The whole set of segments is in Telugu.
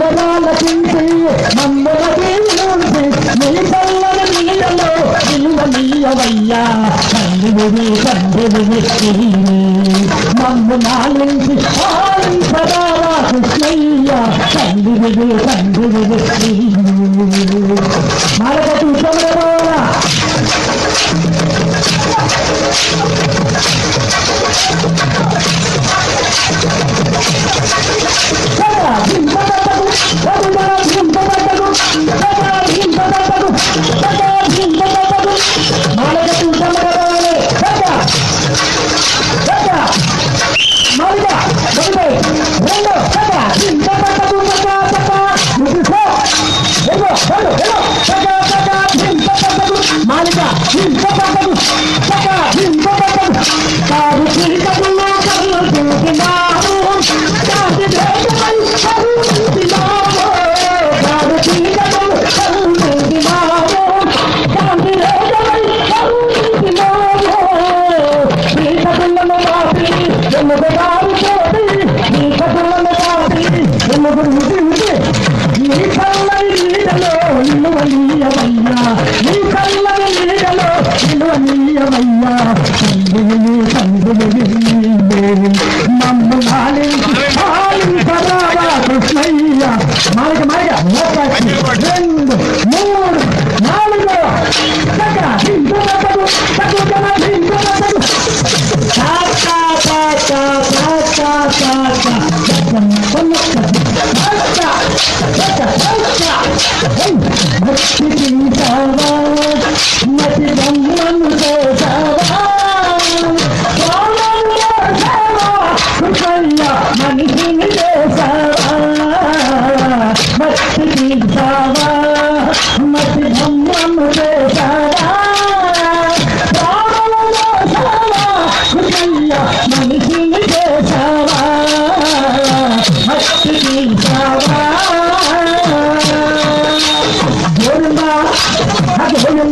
సంబరాల చించి మమ్మల దేవుడి నీ పల్లెల నీళ్ళలో విలువ నీయవయ్యా కందువి కందువి మమ్ము నాలించి పాలించదారా Krishnaiah. కందువి కందువి Let's get it out.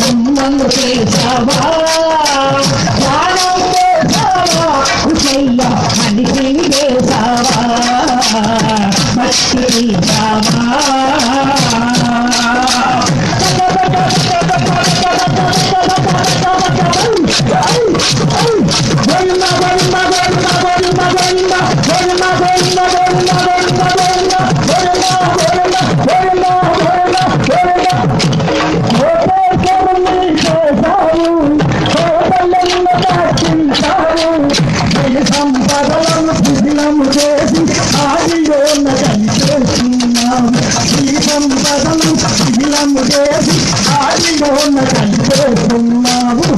గుమ్మము చేసావా మనిషిని చేసావా మట్టి చేసావా ఆదియోన కంటేస్తున్నాం దీపం పదము శిబిలము చేసి ఆదియోన కంటేస్తున్నాము